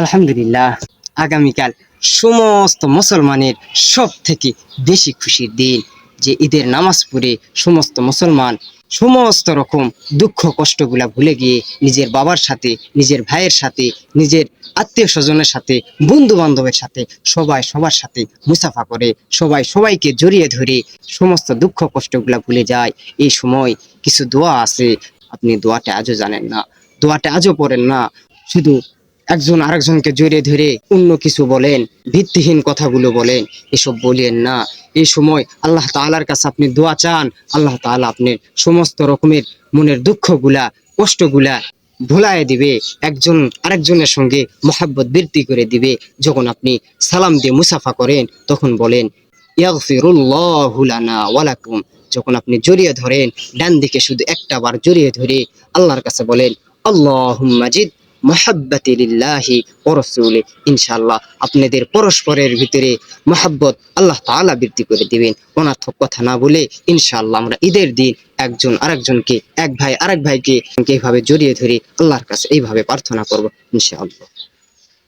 আলহামদুলিল্লাহ, আগামীকাল সমস্ত মুসলমানের সব থেকে বেশি খুশির দিন, যে ঈদের নামাজ পড়ে সমস্ত মুসলমান সমস্ত রকম দুঃখ কষ্টগুলা ভুলে গিয়ে নিজের বাবার সাথে, নিজের ভাইয়ের সাথে, নিজের আত্মীয় স্বজনের সাথে বন্ধু বান্ধবের সাথে সবাই সবার সাথে মুসাফা করে, সবাই সবাইকে জড়িয়ে ধরে সমস্ত দুঃখ কষ্টগুলা ভুলে যায়। এই সময় কিছু দোয়া আছে, আপনি দোয়াটা আজও জানেন না, দোয়াটা আজও পড়েন না, শুধু একজন আরেকজনকে জড়িয়ে ধরে অন্য কিছু বলেন, ভিত্তিহীন কথাগুলো বলেন। এসব বলেন না। এই সময় আল্লাহ তাআলার কাছে আপনি দোয়া চান। আল্লাহ তাআলা আপনার সমস্ত রকমের মনের দুঃখগুলা, কষ্টগুলা ভুলায় দিবে। একজন আরেকজনের সঙ্গে মহাব্বত বৃদ্ধি করে দিবে। যখন আপনি সালাম দিয়ে মুসাফা করেন, তখন বলেন, ইয়াগফিরুল্লাহু লানা ওয়া যখন আপনি জড়িয়ে ধরেন, ডান দিকে শুধু একটা বার জড়িয়ে ধরে আল্লাহর কাছে বলেন, আল্লাহুম্মা জিদ। মহাব্বতি লিল্লাহি ও রসুলে। ইনশাআল্লাহ আপনাদের পরস্পরের ভিতরে মহাব্বত আল্লাহ তালা বৃদ্ধি করে দেবেন। অনার্থক কথা না বলে ইনশাল্লাহ আমরা ঈদের দিন একজন আরেকজনকে, এক ভাই আরেক ভাইকে এইভাবে জড়িয়ে ধরে আল্লাহর কাছে এইভাবে প্রার্থনা করব ইনশাআল্লাহ।